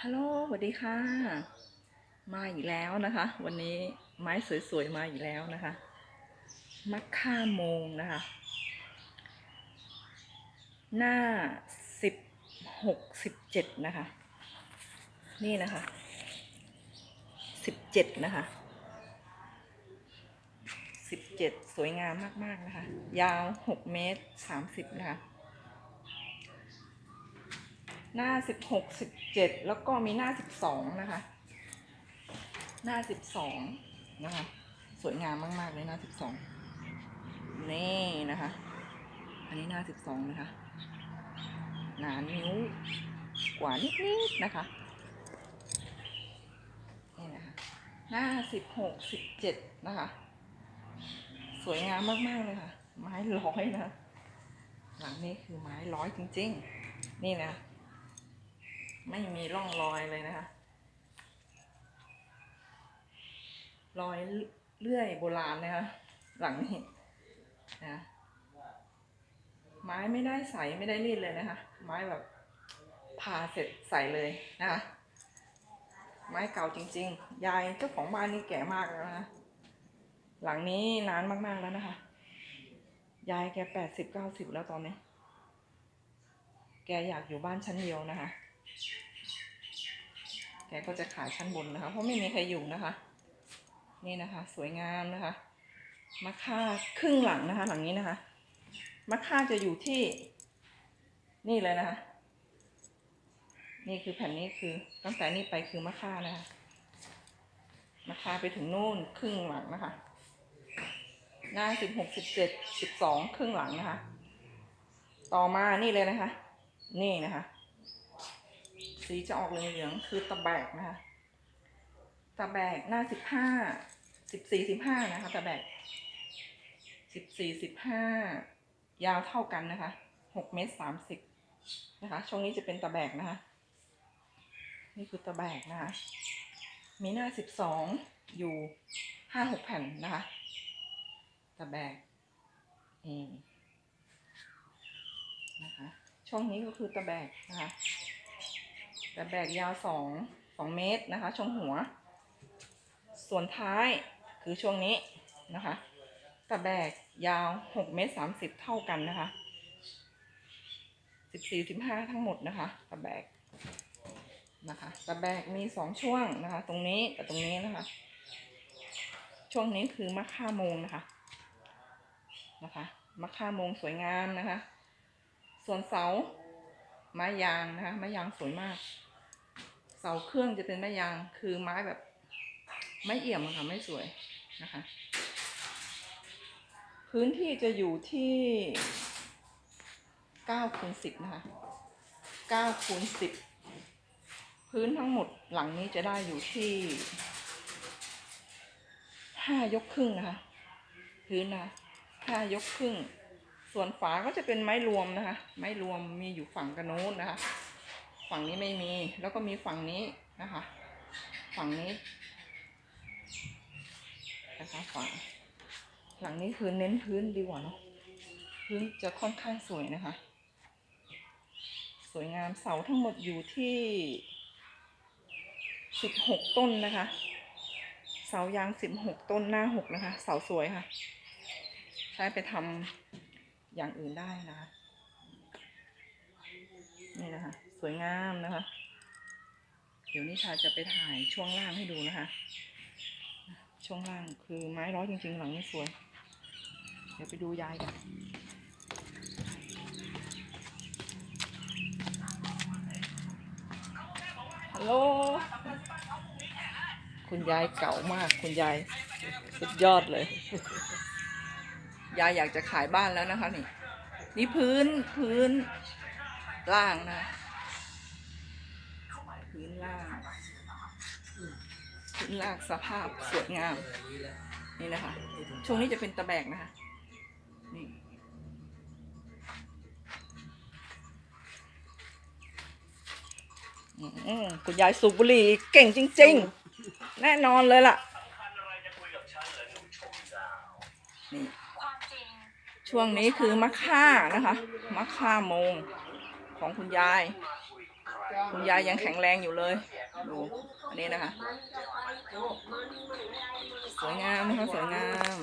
ฮัลโหลสวัสดีค่ะ มาอีกแล้วนะคะ วันนี้ไม้สวยๆมาอีกแล้วนะคะ มัคค่าโมงนะคะ หน้าสิบหกสิบเจ็ดนะคะ นี่นะคะสิบเจ็ดนะคะสิบเจ็ดสวยงามมากๆนะคะ ยาวหกเมตรสามสิบนะคะ หน้าสิบหกสิบเจ็ดแล้วก็มีหน้าสิบสองนะคะ หน้าสิบสองนะคะ สวยงามมาก ๆ เลยหน้าสิบสองนี่นะคะ อันนี้หน้าสิบสองนะคะ หนานิ้วกว่านิด ๆ นะคะนี่นะคะหน้าสิบหกสิบเจ็ดนะคะ สวยงามมาก ๆ เลยค่ะ ไม้ร้อยนะ หลังนี้คือไม้ร้อยจริง ๆ นี่นะ ไม่มีร่องรอยเลยนะคะ รอยเลื่อยโบราณนะคะ หลังนี้นะไม้ไม่ได้ใสไม่ได้รีดเลยนะคะ ไม้แบบผ่าเสร็จใส่เลยนะคะ ไม้เก่าจริง ๆ ยายเจ้าของบ้านนี่แก่มากแล้วนะ หลังนี้นานมากๆแล้วนะคะ ยายแกแปดสิบเก้าสิบแล้วตอนนี้ แกอยากอยู่บ้านชั้นเดียวนะคะ แกก็จะขายชั้นบนนะคะ เพราะไม่มีใครอยู่นะคะ นี่นะคะ สวยงามนะคะมะค่าครึ่งหลังนะคะ หลังนี้นะคะมะค่าจะอยู่ที่ นี่เลยนะคะ นี่คือแผ่นนี้คือตั้งแต่นี้ไปคือมะค่านะคะมะค่าไปถึงนู่นครึ่งหลังนะคะ หน้าสิบหกสิบเจ็ดสิบสองครึ่งหลังนะคะ ต่อมานี่เลยนะคะ นี่นะคะ สีจะออกเหลืองๆคือตะแบกนะคะ ตะแบกหน้าสิบห้าสิบสี่สิบห้านะคะ ตะแบกสิบสี่สิบห้ายาวเท่ากันนะคะหกเมตรสามสิบนะคะ ช่วงนี้จะเป็นตะแบกนะคะ นี่คือตะแบกนะคะ มีหน้าสิบสองอยู่ห้าหกแผ่นนะคะ ตะแบกเองนะคะ ช่วงนี้ก็คือตะแบกนะคะ ตะแบกยาวสองสองเมตรนะคะ ช่วงหัว ส่วนท้ายคือช่วงนี้นะคะตะแบกยาวหกเมตรสามสิบเท่ากันนะคะสิบสี่สิบห้าทั้งหมดนะคะตะแบกนะคะตะแบกมีสองช่วงนะคะ ตรงนี้กับตรงนี้นะคะ ช่วงนี้คือมะค่าโมงนะคะนะคะมะค่าโมงสวยงามนะคะ ส่วนเสาไม้ยางนะคะไม้ยางสวยมาก เสาเครื่องจะเป็นไม้ยางคือไม้แบบไม่เอี่ยมอะค่ะไม่สวยนะคะ พื้นที่จะอยู่ที่เก้าคูณสิบนะคะเก้าคูณสิบพื้นทั้งหมดหลังนี้จะได้อยู่ที่ห้ายกครึ่งนะคะ พื้นนะคะห้ายกครึ่ง ส่วนฝาก็จะเป็นไม้รวมนะคะ ไม้รวมมีอยู่ฝั่งกระโน้นนะคะ ฝั่งนี้ไม่มี แล้วก็มีฝั่งนี้นะคะ ฝั่งนี้นะคะฝั่งหลังนี้คือเน้นพื้นดีกว่าเนาะพื้นจะค่อนข้างสวยนะคะ สวยงามเสาทั้งหมดอยู่ที่สิบหกต้นนะคะ เสายางสิบหกต้นหน้าหกนะคะ เสาสวยค่ะ ใช้ไปทำอย่างอื่นได้นะคะ นี่นะคะ วยงามนะคะ เดี๋ยวนิชาจะไปถ่ายช่วงล่างให้ดูนะคะ ช่วงล่างคือไม้ร้อยจริงๆหลังนี้สวย เดี๋ยวไปดูยายกันฮัลโหลคุณยายเก่ามาก คุณยายสุดยอดเลย ยายอยากจะขายบ้านแล้วนะคะนี่ นี่พื้นพื้นล่างนะ พื้นลางพื้นลางสภาพสวยงาม นี่นะคะ ช่วงนี้จะเป็นตะแบกนะคะ นี่คุณยายสูบบุหรี่เก่งจริง ๆ แน่นอนเลยล่ะนี่ช่วงนี้คือมะค่านะคะ มะค่าโมงของคุณยาย คุณยายยังแข็งแรงอยู่เลยดูอันนี้นะคะ สวยงามนะคะสวยงาม